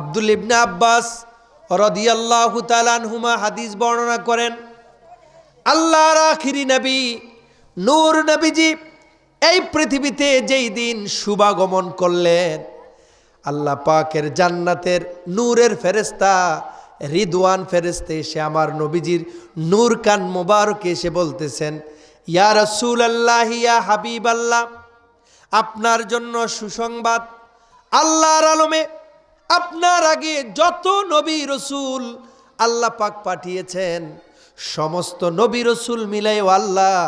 আব্দুল ইবনে আব্বাস রদিয়াল্লাহু তালানহুমা হাদিস বর্ণনা করেন, আল্লাহর আখিরি নবী, নূর নবীজি এই পৃথিবীতে যেই দিন শুভাগমন করলেন, আল্লাহ পাকের জান্নাতের নূরের ফেরেস্তা রিদওয়ান ফেরেস্তে এসে আমার নবীজির নূর কান মোবারক এসে বলতেছেন, ইয়া রসুল আল্লাহ ইয়া হাবিব আল্লাহ আপনার জন্য সুসংবাদ আল্লাহর আলমে আপনার আগে যত নবী রসুল আল্লাহ পাক পাঠিয়েছেন, সমস্ত নবী রসুল মিলাইও আল্লাহ,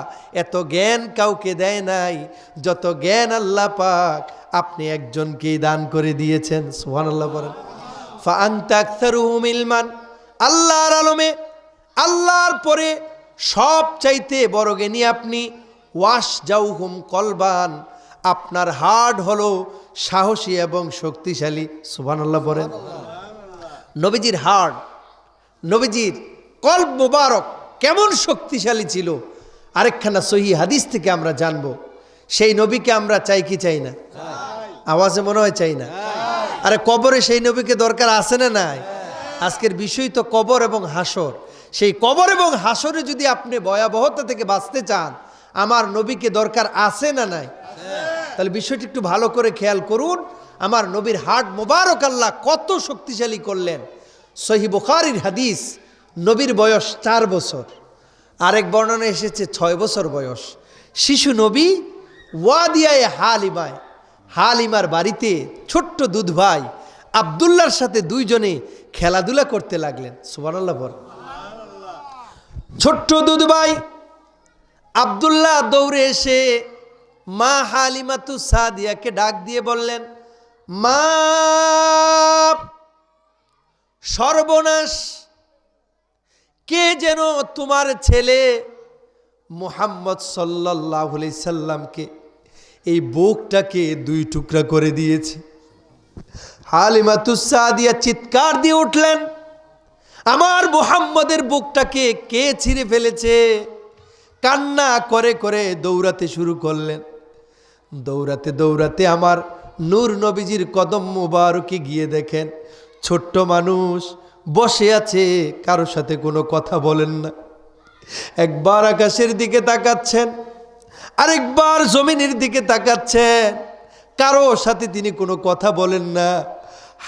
এত জ্ঞান কাউকে দেয় নাই, যত জ্ঞান আল্লাহ পাক আপনি একজনকেই দান করে দিয়েছেন সোহান আল্লাহ বলেন ফাংতাক্তারুহুম ইলমান আল্লাহর আলমে, আল্লাহর পরে সব চাইতে বড় জ্ঞানী আপনি ওয়াশ জাউহুম কলবান আপনার হার্ট হলো সাহসী এবং শক্তিশালী। সুবহানাল্লাহ বলেন। নবীজির হার্ট, নবীজির কল্প মোবারক কেমন শক্তিশালী ছিল। আরেকখানা সহি হাদিস থেকে আমরা জানব, সেই নবীকে আমরা চাই কি চাই না? আওয়াজে মনে হয় চাই না? আরে কবরে সেই নবীকে দরকার আছে না নাই? আজকের বিষয় তো কবর এবং হাসর। সেই কবর এবং হাসরে যদি আপনি ভয়াবহতা থেকে বাঁচতে চান, আমার নবীকে দরকার আছে না নাই? তাহলে বিষয়টি একটু ভালো করে খেয়াল করুন। আমার নবীর হাট মোবারক আল্লাহ কত শক্তিশালী করলেন। সহি বুখারির হাদিস, নবীর বয়স চার বছর। আরেক বর্ণনা এসেছে, ছয় বছর বয়স। শিশু নবী ওয়াদিয়ায় হালিমায়। হালিমার বাড়িতে ছোট্ট দুধ ভাই আবদুল্লার সাথে দুইজনে খেলাধুলা করতে লাগলেন। সুবহানাল্লাহ বল। ছোট্ট দুধ ভাই আবদুল্লাহ দৌড়ে এসে মা হালিমাতু সাদিয়াকে ডাক দিয়ে বললেন, মা, সর্বনাশ! কে যেন তোমার ছেলে মোহাম্মদ সাল্লাহ সাল্লামকে এই বুকটাকে দুই টুকরা করে দিয়েছে? হালিমাতুসাদিয়া চিৎকার দিয়ে উঠলেন, আমার মুহাম্মদের বুকটাকে কে ছিঁড়ে ফেলেছে? কান্না করে করে দৌড়াতে শুরু করলেন। দৌড়াতে দৌড়াতে আমার নূর নবীজির কদম মুবারকে গিয়ে দেখেন। ছোট্ট মানুষ বসে আছে কারও সাথে কোনো কথা বলেন না। একবার আকাশের দিকে তাকাচ্ছেন, আরেকবার জমিনের দিকে তাকাচ্ছেন কারও সাথে তিনি কোনো কথা বলেন না।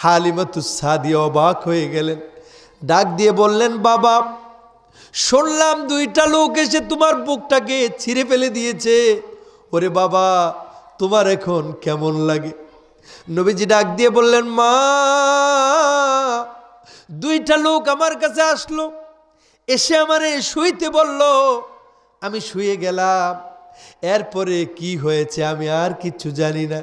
হালিমাতু সাদিয়া অবাক হয়ে গেলেন, ডাক দিয়ে বললেন, বাবা, শুনলাম দুইটা লোক এসে তোমার বুকটাকে ছিঁড়ে ফেলে দিয়েছে। ওরে বাবা তোমার এখন কেমন লাগে? নবীজি ডাক দিয়ে বললেন, মা, দুইটা লোক আমার কাছে আসলো। এসে আমারে শুইতে বলল, আমি শুয়ে গেলাম। এরপরে কি হয়েছে আমি আর কিচ্ছু জানি না।